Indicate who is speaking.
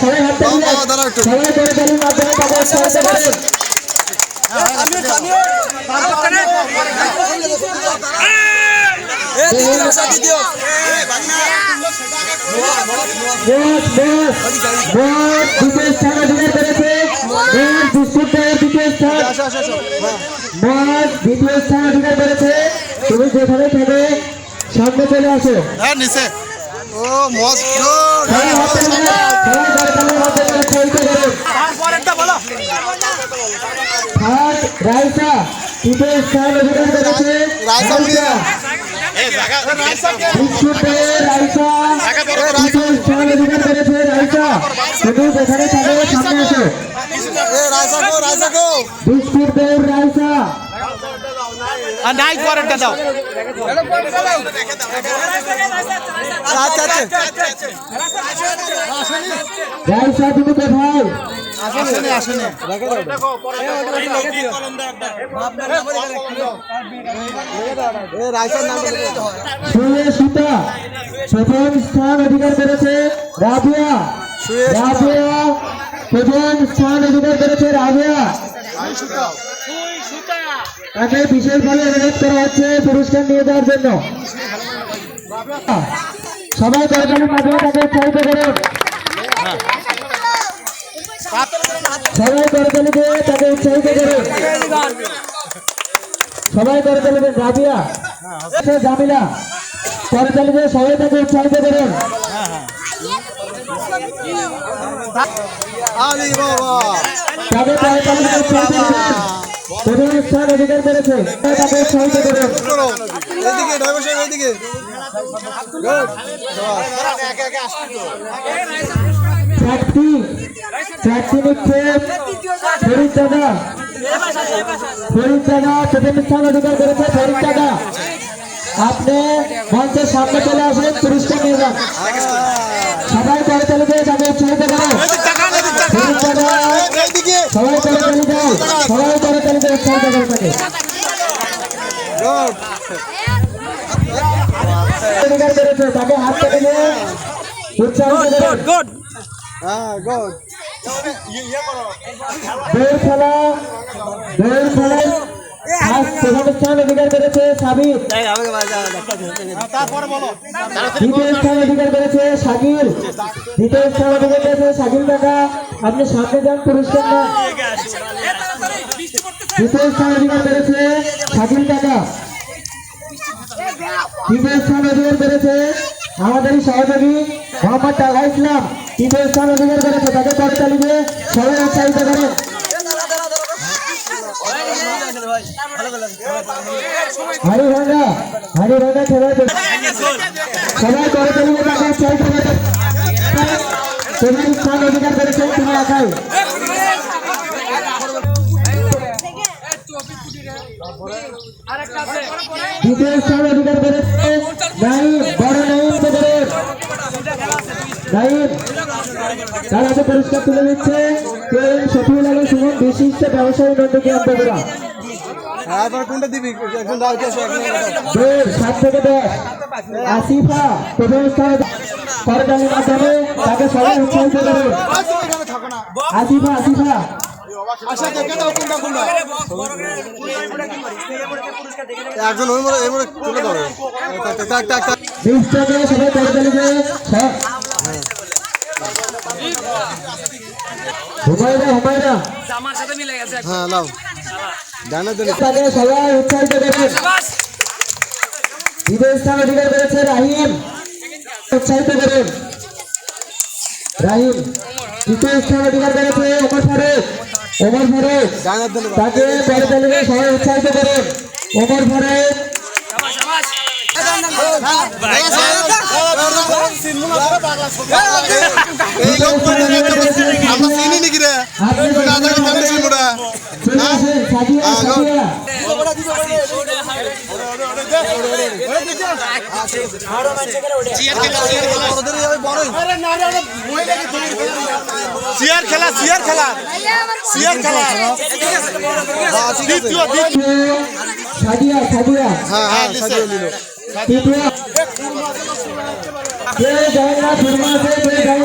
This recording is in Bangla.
Speaker 1: সবাই হাত তালি সবাই করে তালির মাধ্যমে করেন তুমি যেখানে থাকে সামনে চলে আসো।
Speaker 2: হ্যাঁ নিচে। ও মস্ত।
Speaker 1: থার্ড রাইসা তৃতীয় স্থান অধিকার করেছে
Speaker 2: রাইসা।
Speaker 1: বিস্কুটে রাইসা তৃতীয় স্থান অধিকার করেছে রাইসা তুমি যেখানে থাকে সামনে আসো
Speaker 2: এ রাইসা গো রাইসা গো
Speaker 1: বিস্কুট দৌড় রাইসা
Speaker 3: নাই পরেরটা দাও
Speaker 2: আচ্ছা আচ্ছা
Speaker 1: রাইসা তুমি কোথায়
Speaker 2: আসেনি আসেনি।
Speaker 1: সুতা প্রথম স্থান অধিকার করেছে রাবিয়া। রাবিয়া প্রথম স্থান অধিকার করেছে রাবিয়া। তাকে বিশেষভাবে অনুরোধ করা হচ্ছে পুরস্কার নিয়ে যাওয়ার জন্য। সবাই করতালির মাধ্যমে তাকে উৎসাহিত করুন। সবাই করতালি দিয়ে তাকে উৎসাহিত করুন সবাই করতালি দেন রাবিয়া জামিলা। করতালি দিয়ে সবাই তাকে উৎসাহিত করুন
Speaker 2: আলি
Speaker 1: তাকে করতালি দিয়ে উৎসাহিত করুন প্রথম স্থান অধিকার করেছে তাকে উৎসাহিত করুন
Speaker 2: এদিকে ড্রাইভার সাহেব এদিকে। গুড
Speaker 1: চারটি। চারটি নিক্ষেপ ফরিদ দাদা। ফরিদ দাদা প্রথম স্থান অধিকার করেছে ফরিদ দাদা। আপনি মঞ্চের সামনে চলে আসেন পুরস্কার নিয়ে যান। সবাই করে চলে দিয়ে তাকে উৎসাহিত সবাই করে চলে যাও সবাই করে চলে দিয়ে উৎসাহিত করে করেছে তাকে হাত নিয়ে উৎসাহিত
Speaker 2: হ্যাঁ গুড
Speaker 1: দৌড় খেলা দৌড় খেলায় আজ স্থান অধিকার করেছে সাবির। দ্বিতীয় স্থান অধিকার করেছে শাকিল। দ্বিতীয় স্থান অধিকার করেছে শাকিল কাকা। আপনি সামনে যান পুরস্কার দ্বিতীয় স্থান অধিকার করেছে শাকিল কাকা। তৃতীয় স্থান অধিকার করেছে আমাদেরই সহযোগী মোহাম্মদ টাকা ইসলাম তৃতীয় স্থান অধিকার করেছে তাকে করতালি দিয়ে সবাই উৎসাহিত করেন হারি ভাঙ্গা হারি ভাঙ্গা খেলায় সবাই করতালি দিয়ে তাকে উৎসাহিত করেন প্রথম স্থান অধিকার দ্বিতীয় স্থান করেছে নাইম বড় নাইম কদরের নাইম তার হাতে পুরস্কার তুলে দিচ্ছে শফিউল আলম সুমন বিশিষ্ট ব্যবসায়ী নন্দী অন্তপুরা
Speaker 2: তোর কোনটা দিবি? একজন দাও এসো একজন
Speaker 1: দৌড় সাত থেকে দশ। আসিফা প্রথম স্থান করতালির মাধ্যমে তাকে সবাই উৎসাহিত
Speaker 2: এখানে
Speaker 1: আসিফা আসিফা।
Speaker 2: একজন ওই মরে এই মরে তুলে দাও টাক টাক টাক টাক
Speaker 1: বিশ থেকে সবাই করতালি দিয়ে সব হুমায়রা হুমায়রা।
Speaker 2: হ্যাঁ নাও। জানা দিলে
Speaker 1: সবাই উৎসাহিত করুন দ্বিতীয় স্থান অধিকার করেছে রাহিম। উৎসাহিত করুন রাহিম তৃতীয় স্থান অধিকার করেছে ওমর ফারুক। ওমর ফারুক তাকে বড় তালিকায় সবাই উৎসাহিত করুন। ওমর ফারুক।
Speaker 2: এই লোক আমরা চিনি নাকি রে না থাকে কেমন চিনবো না
Speaker 3: চেয়ার খেলা চেয়ার খেলা। চেয়ার খেলা। দ্বিতীয় দ্বিতীয়।
Speaker 2: হ্যাঁ হ্যাঁ সাজিয়ে নিল
Speaker 1: তৃতীয়